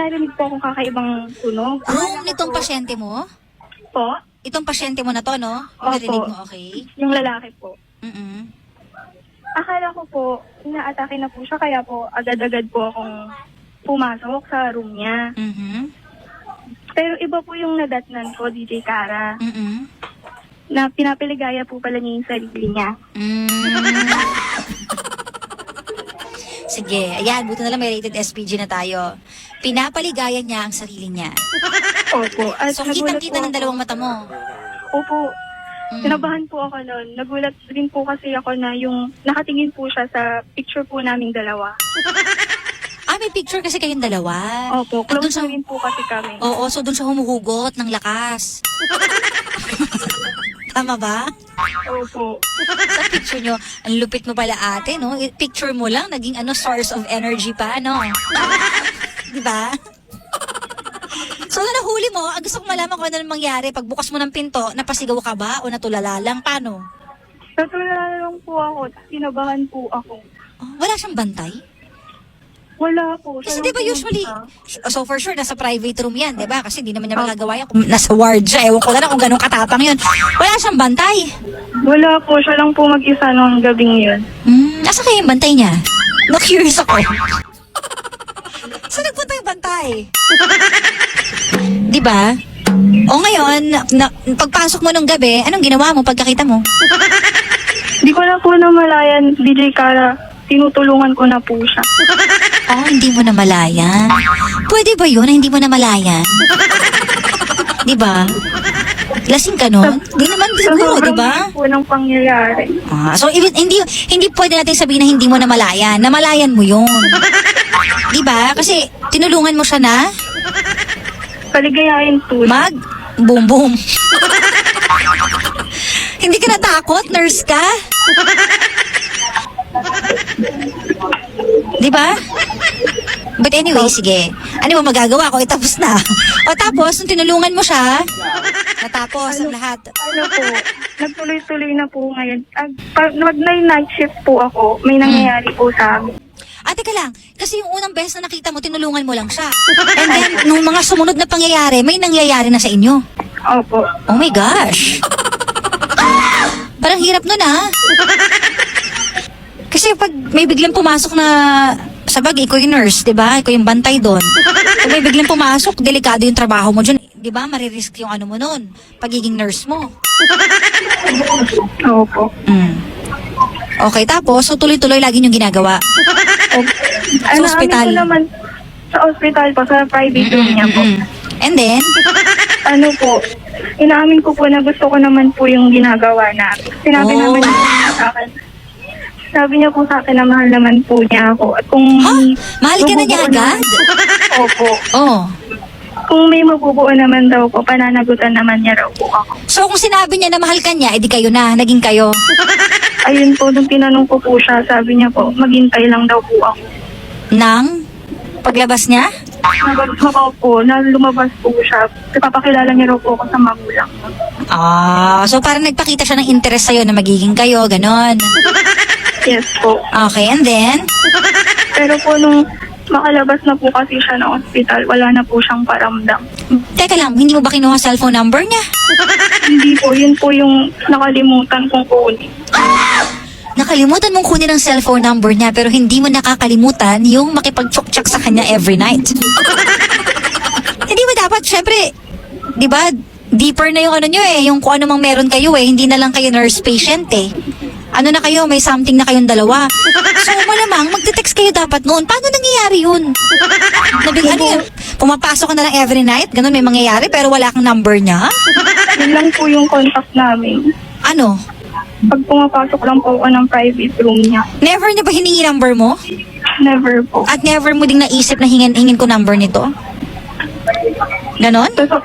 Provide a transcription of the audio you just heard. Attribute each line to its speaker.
Speaker 1: narinig po akong kakaibang tunog.
Speaker 2: Room nitong pasyente mo?
Speaker 1: Po,
Speaker 2: Itong pasyente mo na to, no?
Speaker 1: Opo.
Speaker 2: Narinig mo, okay?
Speaker 1: yung lalaki po.
Speaker 2: Mm-mm.
Speaker 1: Akala ko po, inaatake na po siya, kaya po agad-agad po akong pumasok sa room niya.
Speaker 2: Mhm.
Speaker 1: Pero iba po yung nadatnan ko, DJ Kara,
Speaker 2: Mm-mm.
Speaker 1: na pinapiligaya po pala niya yung sarili niya.
Speaker 2: Mm. Sige, ayan, buto na lang may rated SPG na tayo. Pinapaligayan niya ang sarili niya.
Speaker 1: Opo. At
Speaker 2: So,
Speaker 1: nagulat
Speaker 2: kitang-kita
Speaker 1: po
Speaker 2: ng
Speaker 1: ako-
Speaker 2: dalawang mata mo.
Speaker 1: Opo.
Speaker 2: Mm.
Speaker 1: Kinabahan po ako noon. Nagulat din po kasi ako na yung nakatingin po siya sa picture po naming dalawa.
Speaker 2: Ah, may picture kasi kayong dalawa.
Speaker 1: Opo,
Speaker 2: At dun
Speaker 1: close
Speaker 2: sa-
Speaker 1: na rin po kasi kami.
Speaker 2: Oo, so dun siya humuhugot ng lakas. Tama ba?
Speaker 1: Opo.
Speaker 2: Sa picture nyo, ang lupit mo pala ate, no? I- Picture mo lang, naging ano, source of energy pa, no? Di ba? So, na nahuli mo, gusto kong malaman kung ano nang mangyari. Pagbukas mo ng pinto, napasigaw ka ba o natulala lang? Paano?
Speaker 1: Natulala lang po ako. Kinabahan po ako.
Speaker 2: Oh, wala siyang bantay?
Speaker 1: Wala po.
Speaker 2: Kasi di ba usually, so for sure, nasa private room yan, di ba? Kasi hindi naman niya magagawa yan. Kung nasa ward siya, ewan ko na lang kung ganun katapang yun. Wala siyang bantay.
Speaker 1: Wala po. Siya lang po mag-isa noong gabing yun.
Speaker 2: Hmm, nasa kaya yung bantay niya? Na-curious ako. Yung bantay? Di ba? O ngayon, na, pagpasok mo nung gabi, anong ginawa mo pagkakita mo?
Speaker 1: Di ko na po namalayan, DJ Kara. Tinutulungan ko na po siya.
Speaker 2: Oh, hindi mo na malayan. Pwede ba yun na hindi mo na malayan? Di ba? Lasing ka nun? Di naman siguro, di ba?
Speaker 1: po ng pangyayari.
Speaker 2: Ah, so ibig- hindi hindi pwede natin sabihin na hindi mo na malayan. Namalayan mo 'yon. 'Di ba? Kasi tinulungan mo siya na
Speaker 1: Kaligayahin po
Speaker 2: mag boom boom. hindi ka natakot, nurse ka? 'Di ba? But anyway, sige. Ano mo magagawa ko? Itapos na. O tapos, nung tinulungan mo siya, natapos ang lahat.
Speaker 1: ano po, nagtuloy-tuloy na po ngayon. Ag, pag nag-night shift po ako, may nangyayari po sa amin.
Speaker 2: Ah, teka lang. Kasi yung unang beses na nakita mo, tinulungan mo lang siya. And then, nung mga sumunod na pangyayari, may nangyayari na sa inyo.
Speaker 1: Opo.
Speaker 2: Oh my gosh. Parang hirap nun ah. Kasi pag may biglang pumasok na sa bagay, ikaw yung nurse, di ba? Ikaw yung bantay doon. Pag may biglang pumasok, delikado yung trabaho mo dyan. Di ba? Maririsk yung ano mo nun. Pagiging nurse mo.
Speaker 1: Opo.
Speaker 2: Mm. Okay, tapos, so tuloy-tuloy lagi yung ginagawa.
Speaker 1: Ano,
Speaker 2: hospital.
Speaker 1: ko naman, sa ospital po, sa private room niya po.
Speaker 2: Mm-mm. And then,
Speaker 1: Ano po, inaamin ko po na gusto ko naman po yung ginagawa na. Sinabi
Speaker 2: Oh.
Speaker 1: naman niya sa akin. Sabi niya po sa akin na mahal naman po niya ako. At kung
Speaker 2: ha? Mahal ka na niya
Speaker 1: mabubuo
Speaker 2: agad?
Speaker 1: naman- Opo.
Speaker 2: Oh.
Speaker 1: Kung may mabubuo naman daw po, pananagutan naman niya raw po ako.
Speaker 2: So kung sinabi niya na mahal ka niya, edi kayo na, naging kayo.
Speaker 1: Ayun po, nung tinanong ko po siya, sabi niya po, maghintay lang daw po ako.
Speaker 2: Nang paglabas niya?
Speaker 1: Ako po, na lumabas po siya. Papakilala niya raw po ako sa magulang.
Speaker 2: Ah, so parang nagpakita siya ng interest sa'yo na magiging kayo, ganon.
Speaker 1: Yes po.
Speaker 2: Okay, and then?
Speaker 1: Pero po nung makalabas na po kasi siya ng ospital, wala na po siyang paramdam.
Speaker 2: Teka lang, hindi mo ba kinuha cellphone number niya?
Speaker 1: Hindi po, yun po yung nakalimutan kong kunin.
Speaker 2: Nakalimutan mong kunin ang cellphone number niya pero hindi mo nakakalimutan yung makipag-chok-chok sa kanya every night. hindi mo dapat, syempre, di ba, deeper na yung ano nyo eh, yung kung ano mang meron kayo eh, hindi na lang kayo nurse-patient eh. Ano na kayo, may something na kayong dalawa. So, malamang, magte-text kayo dapat noon. Paano nangyayari yun? Nabig, ano yun? Pumapasok ka na lang every night, ganun may mangyayari, pero wala kang number niya?
Speaker 1: Yun lang po yung contact namin.
Speaker 2: Ano?
Speaker 1: Pag pumapasok lang po ako ng private room niya,
Speaker 2: Never niya ba hiningi number mo?
Speaker 1: never po.
Speaker 2: At never mo ding naisip na hingin, hingin ko number nito? Ganon?
Speaker 1: Tapos